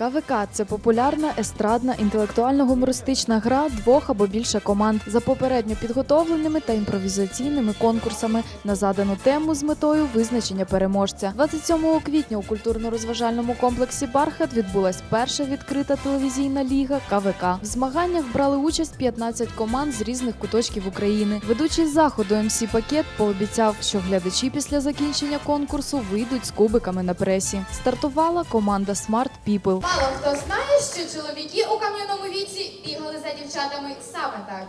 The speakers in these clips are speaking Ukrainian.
КВК це популярна естрадна інтелектуально-гумористична гра двох або більше команд за попередньо підготовленими та імпровізаційними конкурсами на задану тему з метою визначення переможця. 27 квітня у культурно-розважальному комплексі Бархат відбулась перша відкрита телевізійна ліга КВК. В змаганнях брали участь 15 команд з різних куточків України. Ведучий заходу МС Пакет пообіцяв, що глядачі після закінчення конкурсу вийдуть з кубиками на пресі. Стартувала команда Smart People. Мало хто знає, що чоловіки у кам'яному віці бігали за дівчатами саме так.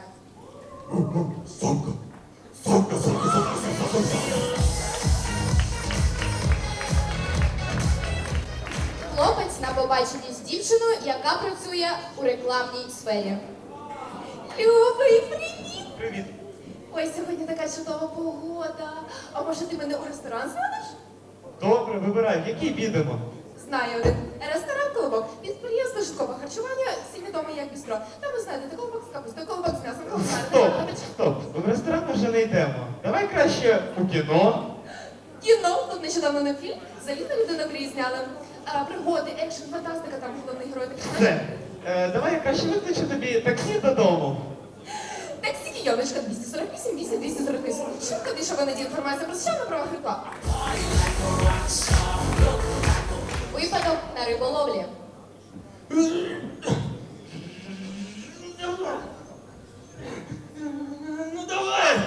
Хлопець на побаченні з дівчиною, яка працює у рекламній сфері. Любий, привіт! Привіт. Ой, сьогодні така чудова погода. А може ти мене у ресторан зводиш? Добре, вибирай, який підемо? Знаю один ресторан колобок. Підприємство житлового харчування, всім відомий як бістро. Там ви знаєте, колобок з капустою, колобок з м'ясом, колобок з Стоп, стоп, в ресторан ми вже не йдемо. Давай краще у кіно. Кіно, тут нещодавно не фільм, залізна людина зняли. А, пригоди, екшн, фантастика, там головний герой такий. Все. Е, давай я краще викличу тобі таксі додому. Таксі Кійоночка 248, 8, 248. Швидко дешева надія інформація про що на правах реклами. Випадок на риболовлі. Ну давай!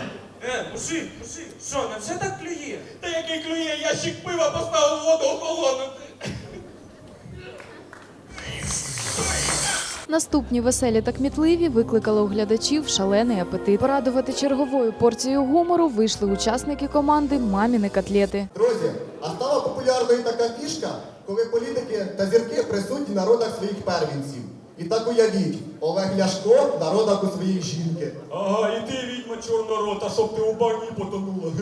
Е, мужик, мужик, що, невже так клює? Та який клює, ящик пива поставив воду охолонути. Наступні веселі та кмітливі викликали у глядачів шалений апетит. Порадувати черговою порцією гумору вийшли учасники команди Маміни котлети. Друзі, а стала популярною така фішка, коли політики та зірки присутні на родах своїх первінців. І так уявіть, Олег Ляшко на родах у своїх жінки. Ага, і ти, відьма чорнорота, щоб ти у багні потонула.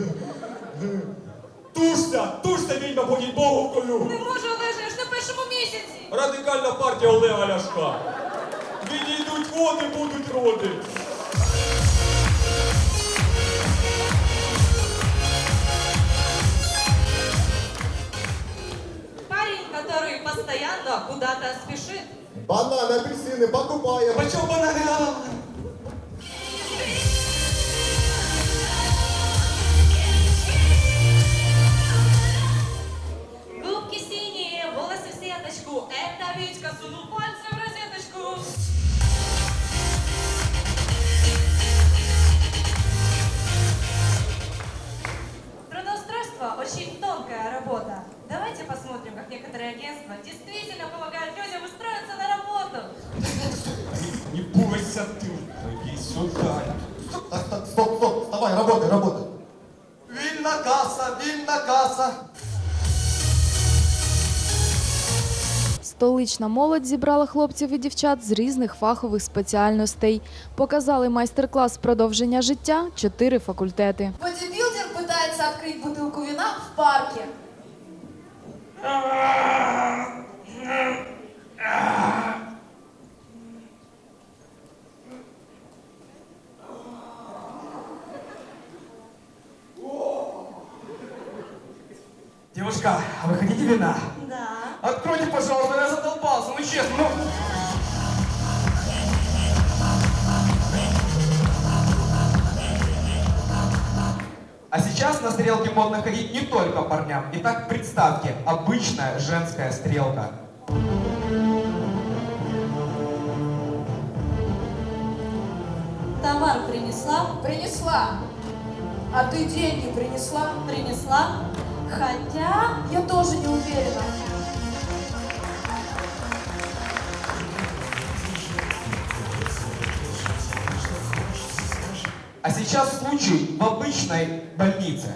Тушся, тушся, відьма, бо Богу колю. Не можу, Олеже, я ж на першому місяці. Радикальна партія Олега Ляшка. Відійдуть води, будуть роди. Постоянно куда-то спешит. Банани, апельсины покупаем. Почем банана? стоп, стоп, вставай, работай, работай. Вільна каса, вільна каса. Столична молодь зібрала хлопців і дівчат з різних фахових спеціальностей. Показали майстер-клас з продовження життя чотири факультети. Бодибилдер пытается открыть бутылку вина в парке. Девушка, а вы хотите вина? Да. Откройте, пожалуйста, я задолбался, ну честно, ну... А сейчас на стрелке модно ходить не только парням. Итак, представьте, обычная женская стрелка. Товар принесла, Принесла. А ты деньги принесла? принесла. Хотя... Тоже не уверена. А сейчас случай в обычной больнице.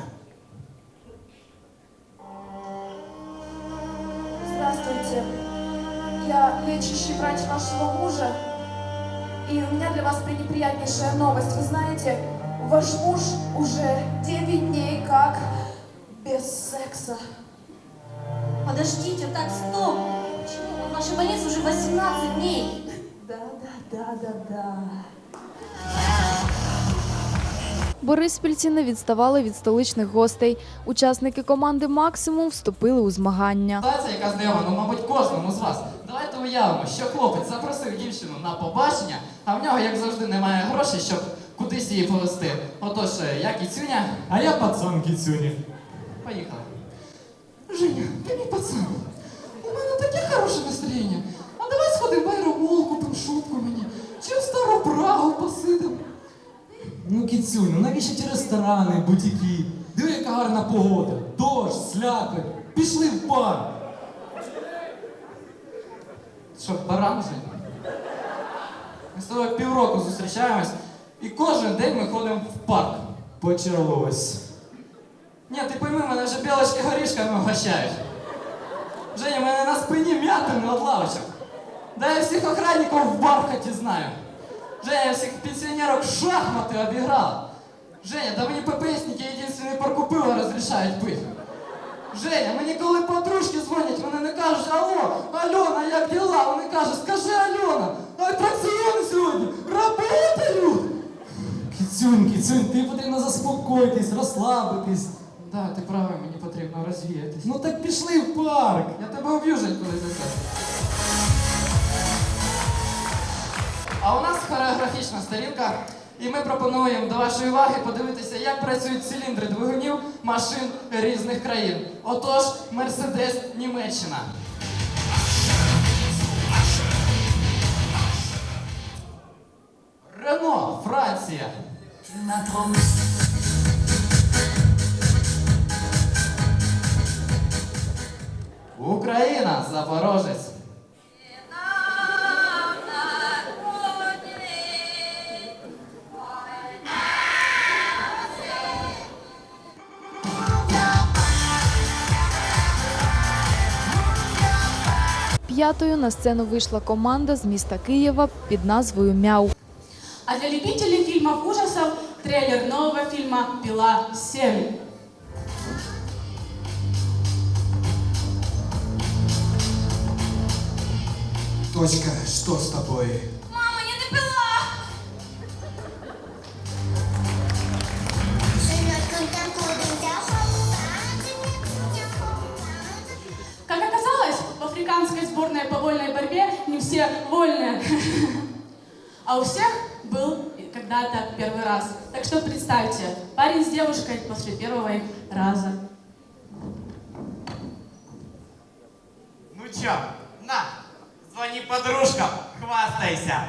Здравствуйте. Я лечащий врач вашего мужа. И у меня для вас пренеприятнейшая новость. Вы знаете, ваш муж уже 9 дней как без секса. Подождите, так, стоп. Почему? В нашей больнице уже 18 дней. Да, да, да, да, да. Бориспільці не відставали від столичних гостей. Учасники команди Максимум вступили у змагання. Ситуація, яка знайома, ну, мабуть, кожному з вас. давайте уявимо, що хлопець запросив дівчину на побачення, а в нього, як завжди, немає грошей, щоб кудись її повезти. Отож, е, я кіцюня, А я пацан кіцюні. поїхали. Женя, ти мій пацан. У мене таке хороше настроєння. А давай сходимо в аеромол, купимо шутку мені. Чи в стару Прагу посидимо. Ну, кіцюню, навіщо ті ресторани, бутіки? Диви, яка гарна погода. Дощ, сляпи. Пішли в парк. Що, баран Жень? Ми з тобою півроку зустрічаємось, і кожен день ми ходимо в парк. Почалось. Ні, ти пойми, мене вже білочки горішками вгощають. Женя, мене на спині м'ятини від лавочок. Да я всіх охранників в бархаті знаю. Женя, я всіх пенсіонерок в шахмати обіграв. Женя, да мені ППСники єдиний парку пива розрішають пити. Женя, мені коли подружки дзвонять, вони не кажуть, алло, Альона, як діла? Вони кажуть, скажи Альона, атракціони сьогодні, работають. Кіцюнь, кіцюнь, ти потрібно заспокоїтись, розслабитись. Да, ти правий, мені потрібно розвіятись. Ну так пішли в парк. Я тебе уб'ю, Жень, коли за це. А у нас хореографічна сторінка, і ми пропонуємо до вашої уваги подивитися, як працюють циліндри двигунів машин різних країн. Отож, Мерседес Німеччина. Рено, Франція. Україна, Запорожець. П'ятою на сцену вийшла команда з міста Києва під назвою Мяу. А для любителей фильмов ужасов трейлер нового фильма «Пила 7». Точка, что с тобой? Мама, не допила! Как оказалось, в африканской сборной по вольной борьбе не все вольные. А у всех был когда-то первый раз. Так что представьте, парень с девушкой после первого их раза. Ну чё, подружкам, хвастайся.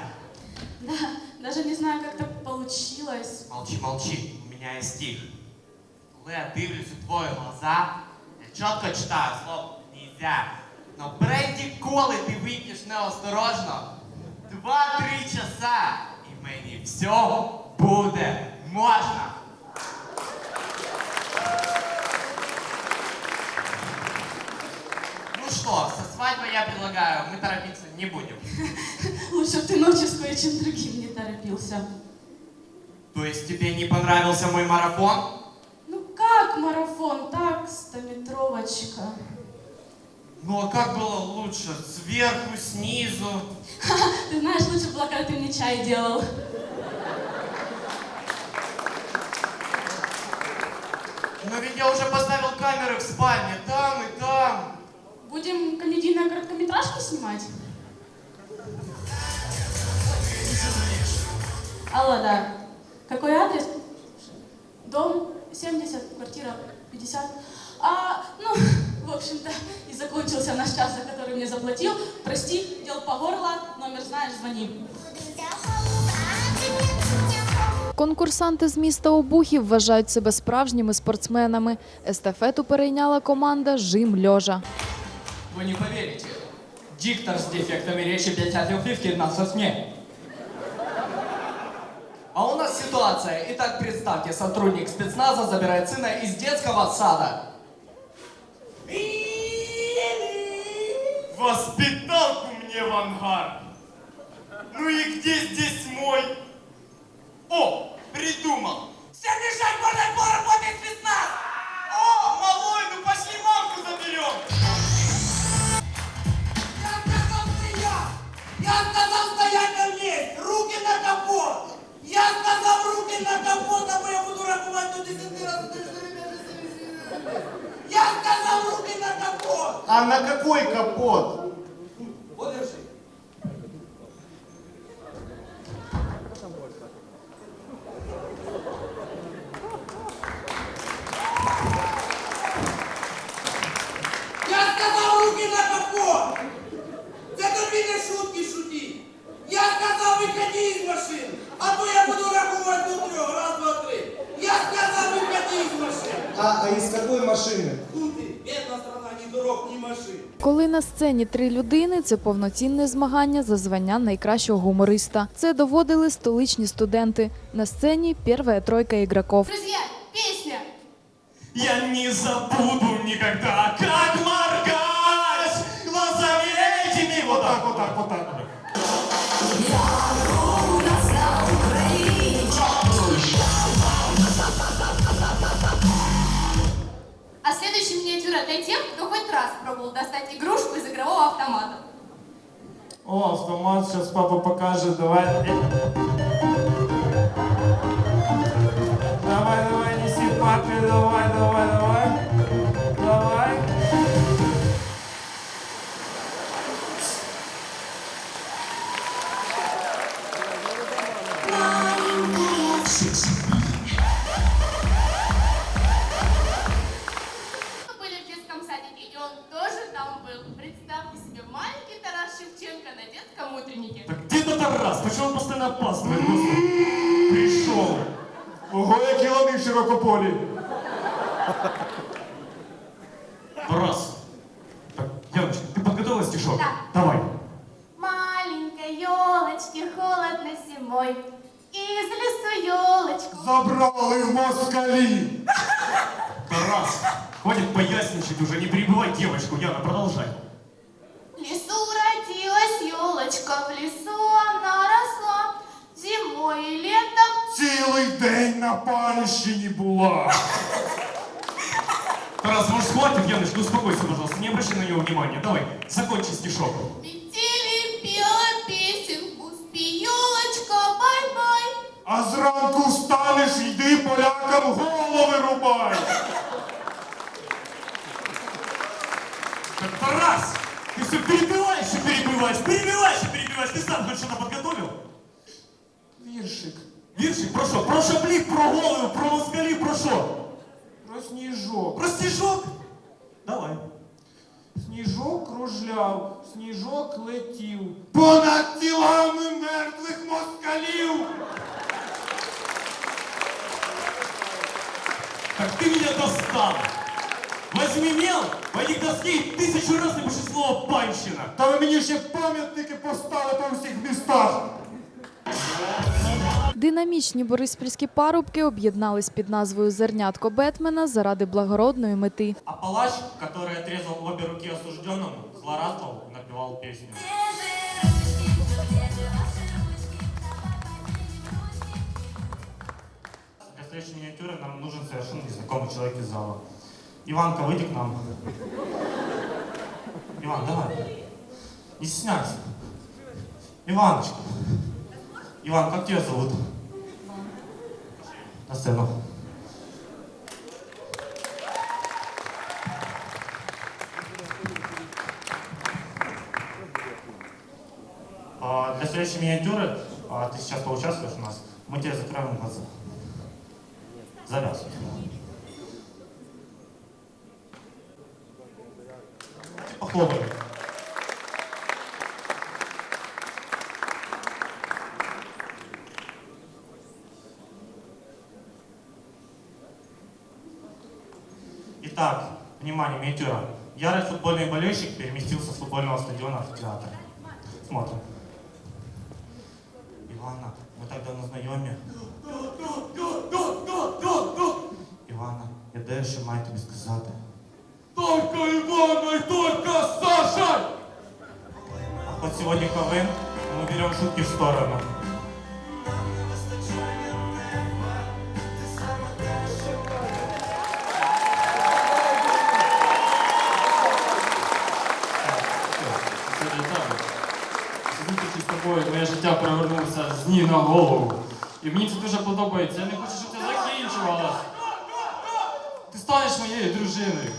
Да, даже не знаю, как так получилось. Молчи, молчи, у меня есть стих. Коли я дивлюсь у твої глаза, я чітко читаю слово нельзя. Но бренді, коли ти вип'єш неосторожно, два-три часа, і мені все буде можна. Что, со свадьбой я предлагаю, мы торопиться не будем. Лучше бы ты ночью с кое-чем другим не торопился. То есть тебе не понравился мой марафон? Ну как марафон? Так, стометровочка. Ну а как было лучше? Сверху, снизу? Ты знаешь, лучше было, когда ты мне чай делал. Но ведь я уже поставил камеры в спальне, там и там. Будем комедийные короткометражки снимать? Алло, да. Какой адрес? Дом 70, квартира 50. А, ну, в общем-то, и закончился наш час, за который мне заплатил. Прости, дел по горло, номер знаешь, звони. Конкурсанти з міста Обухів вважають себе справжніми спортсменами. Естафету перейняла команда Жим Льожа. Вы не поверите. Диктор с дефектами речи 5 в 15 дней. А у нас ситуация. Итак, представьте, сотрудник спецназа забирает сына из детского сада. Воспиталку мне в ангар. Ну и где здесь мой? О, придумал. Все бежать, можно Я сказал руки на капот, або я буду рахувати до 10 разів. Я сказал руки на капот! А на какой капот? Вот а из какой машины? Ну ты, бедная страна, ни дорог, ни машин. Коли на сцені три людини, це повноцінне змагання за звання найкращого гумориста. Це доводили столичні студенти. На сцені перша тройка ігроків. Друзі, пісня! Я не забуду ніколи, как моргать глазами этими. Вот так, вот так, вот так. А следующая миниатюра для тех, кто хоть раз пробовал достать игрушку из игрового автомата. О, автомат, сейчас папа покажет, давай. Давай, давай, неси папе, давай, давай, давай. стишок? Да. Давай. Маленькой елочке холодно зимой. Из лесу елочку. Забрали в москалі. Тарас, хватит поясничать уже, не перебивай девочку. Яна, продолжай. В лесу родилась елочка, в лесу она росла. Зимой и летом Цілий день на панщині була. Тарас, может, хватит? Яночка, успокойся, пожалуйста, не обращай на него внимания. Давай, закончи стишок. метели пела песенку. Спи, елочка, бай-бай. А зранку встанеш, йди полякам голови рубай. Так, Тарас, ты все перебиваешь и перебиваешь, перебиваешь и перебиваешь. Ты сам хоть что-то подготовил? Віршик Віршик, про що? Про шаблі, про голову, про москалі, про що? про сніжок. Про стишок? Давай. Сніжок кружляв, сніжок летів. Понад тілами мертвих москалів. Так ты меня достал. Возьми мел, пойди к доске и тысячу раз напиши слово «панщина». Та ви мені ще пам'ятники поставите у всіх містах. Динамічні бориспільські парубки об'єднались під назвою Зернятко Бетмена заради благородної мети. А палач, который отрезал обе руки осужденному, злорадствовал и напевал песню. Для следующей миниатюры нам нужен совершенно незнакомый человек из зала. Иванка, выйди к нам. Иван, давай. Не стесняйся. Иваночка. Иван, как тебя зовут? На сцену. А, Для следующей миниатюры а, ты сейчас поучаствуешь у нас. Мы тебе закроем глаза. Завязывай. Похлопай. внимание, миниатюра. Ярый футбольный болельщик переместился с футбольного стадиона в театр. Смотрим. Івана, ми так давно знайомі. Івана, я дещо маю тобі сказати. Тільки Івана і тільки Саша! А хоть сегодня КВН, мы берем шутки в сторону. Зустрічі моє життя перевернулося з ні на голову. І мені це дуже подобається. Я не хочу, щоб це закінчувалося. Ти станеш моєю дружиною.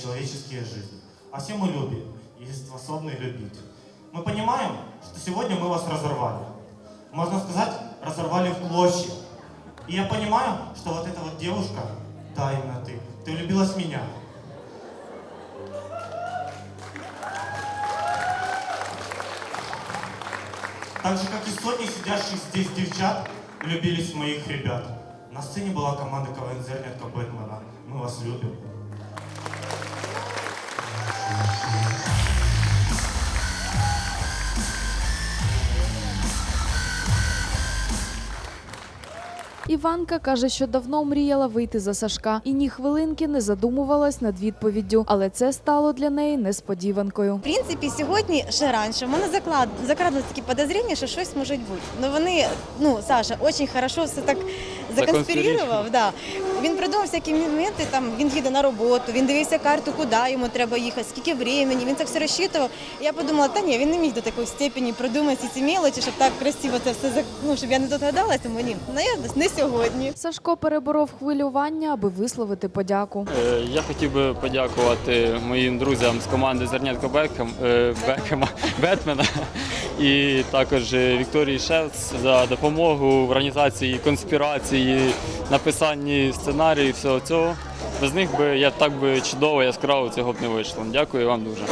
Человеческие жизни. А все мы любим и способны любить. Мы понимаем, что сегодня мы вас разорвали. Можно сказать, разорвали в клочья. И я понимаю, что вот эта вот девушка, да, именно ты, ты влюбилась меня. Так же, как и сотни сидящих здесь девчат влюбились в моих ребят. На сцене была команда КВН Зернятка Бэтмена. Мы вас любим. Іванка каже, що давно мріяла вийти за Сашка і ні хвилинки не задумувалась над відповіддю, але це стало для неї несподіванкою. В принципі, сьогодні ще раніше в мене заклад закрадалось такі підозріння, що щось може бути. Ну вони, ну Саша, дуже хорошо все так законспірував. Да. Він придумав всякі моменти. Там він їде на роботу, він дивився карту, куди йому треба їхати, скільки времени. Він це все розчитував. Я подумала, та ні, він не міг до такої степені продумати ці мелочі, щоб так красиво це все ну, щоб я не догадалася, тому ні. Ну я не сьогодні. Сашко переборов хвилювання, аби висловити подяку. Е, Я хотів би подякувати моїм друзям з команди Зернятко Бекхем, е, Бекхема, Бетмена і також Вікторії Шевц за допомогу в організації конспірації, написанні сценарію і всього цього. Без них би я так би чудово, яскраво цього б не вийшло. Дякую вам дуже.